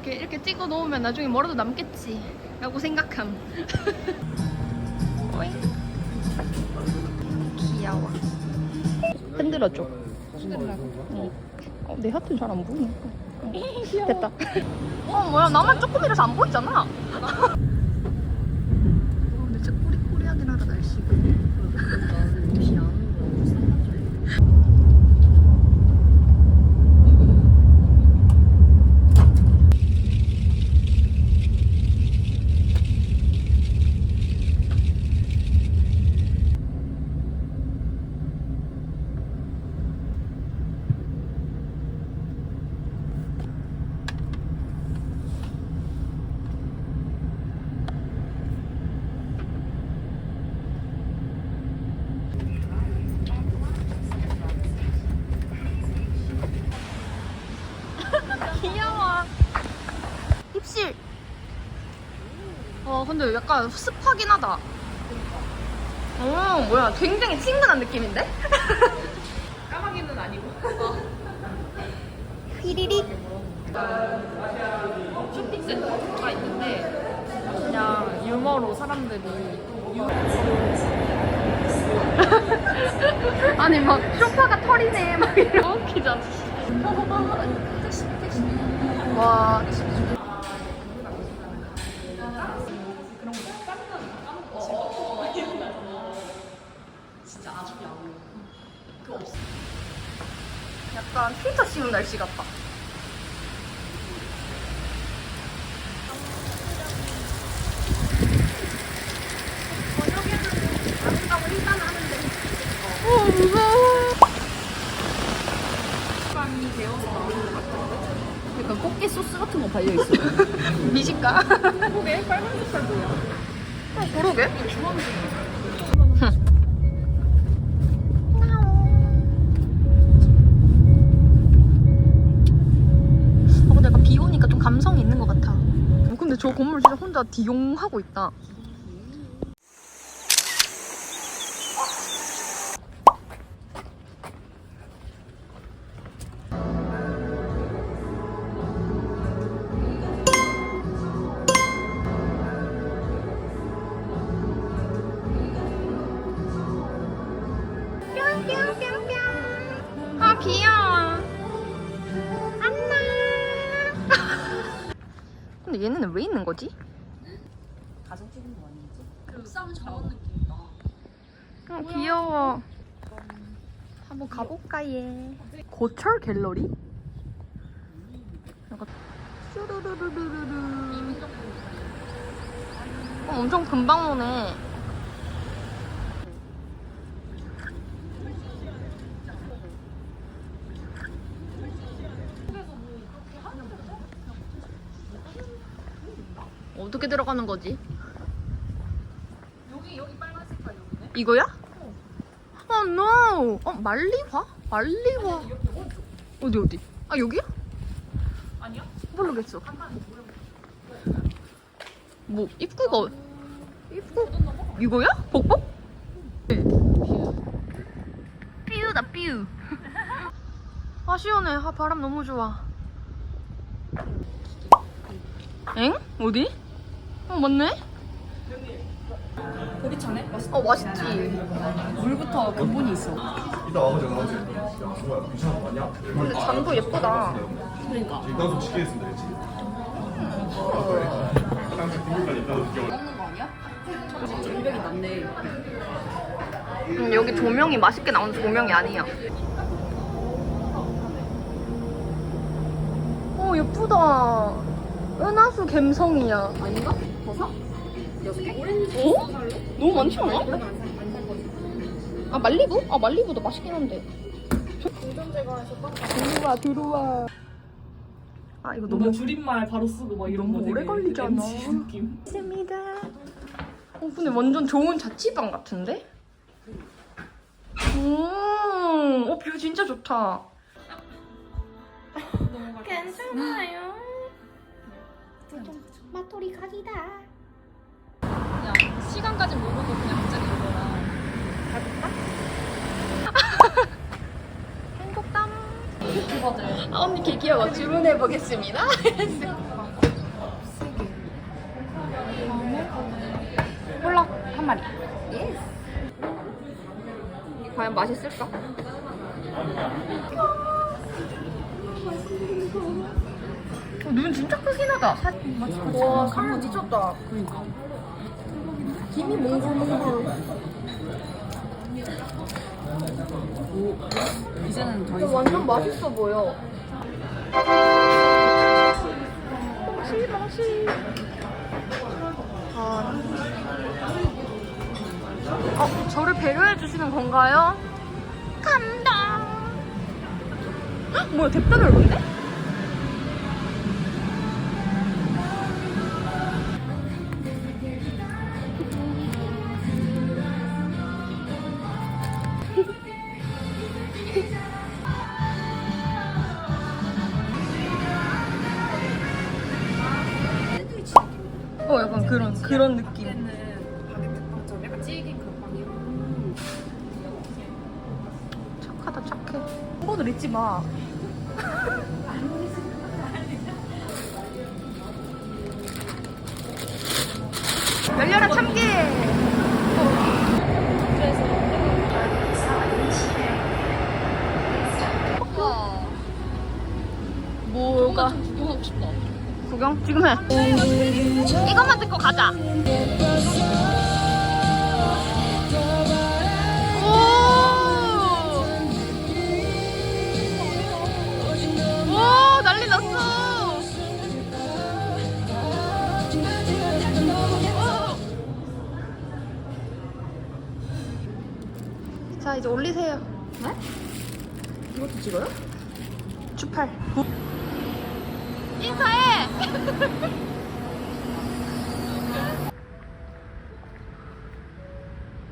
이렇게 이렇게 찍어 놓으면 나중에 뭐라도 남겠지. 라고 생각함. 오잉. 귀여워. 흔들어줘. 어. 어, 내 하트는 잘안 보이네. 어, 됐다. 어 뭐야. 나만 조금이라서 안 보이잖아 어, 근데 진짜 꾸리꾸리하긴 하다 날씨가 귀여워 귀여워. 입실. 어, 근데 약간 습하긴 하다. 어, 뭐야. 굉장히 친근한 느낌인데? 까마귀는 아니고 휘리릭. 쇼핑센터가 있는데 그냥 유머로 사람들이 아니, 막, 쇼파가 털이네. 막 이러고 웃기잖아. 와. 진짜 아주 야구 그 없어 약간 필터 씌운 날씨 같다. 어, 무서워. 빵이 데워서 나오는 것 같은데 약간 꽃게 소스 같은 거 발려있어 미식가? 그게 빨간 색깔 뭐야 어, 그러게. 주황색 저 건물 진짜 혼자 디용 하고 있다. 뿅뿅뿅뿅. 아 귀여워. 근데 얘네는 왜 있는 거지? 가정 찍은 거 아니지? 그 옥상 저런 느낌이다 어, 귀여워. 한번 가볼까 얘. 고철 갤러리? 약간 슈루루루루루. 어, 엄청 금방 오네. 어떻게 들어가는 거지? 여기 여기 빨간 색깔 여기네 이거야? 어, no. 어, 말리화? 말리화. 어디, 어디? 아, 여기야? 아니야? 모르겠어. 뭐, 입구가, 어- 입구, 이거야? 복복? 네. 뾰다, 뾰. 아, 시원해. 아, 바람 너무 좋아. 엥? 어디? 어, 맞네? 맛있다 어, 맛있지. 물부터 근본이 있어 이따 전화 오세요. 뭐야, 괜찮은 거 아니야? 근데 잔도 예쁘다. 그러니까 일단서 시키겠습니다, 그치? 항상 국물까지 일단서 시켜. 먹는 거 아니야? 절벽이 낮네 음, 여기 조명이 맛있게 나오는 조명이 아니야. 오 예쁘다. 은하수 갬성이야. 아닌가? 더 사? 여섯 개? 어? 너무 많지 않아? 아 말리부? 아 말리부도 맛있긴 한데. 들어와 들어와. 아 이거 너무 줄임말 바로 쓰고 막 이런 너무 거 오래 되게 걸리잖아. MG 느낌 좋습니다. 어 근데 완전 좋은 자취방 같은데? 음, 어뷰 진짜 좋다. 괜찮아요. 마토리 각이다. 그냥 시간까지 모르고 그냥 갑자기 이거라. 가볼까? 행복담. 유튜버들. 아, 언니 개 귀여워. 주문해 보겠습니다. 콜라 한 마리. 예스. 과연 맛있을까? 눈 진짜 크긴 하다. 와, 살로 미쳤다. 그러니까. 김이 몽글몽글. 이제는 더 이거 완전 맛있어 보여. 맛이 맛이. 아. 어, 저를 배려해 주시는 건가요? 간다. 헉, 뭐야, 뎁다 넓은데? 어, 약간 그런 그런 느낌. 약간 찌긴 그런 빵이야. 착하다 착해. 홍보들 잊지 마. 열려라 참깨. 뭐가 구경하고 싶다. 구경 지금 해. 이것만 듣고 가자. 이제 올리세요. 네? 이것도 찍어요? 주팔. 인사해.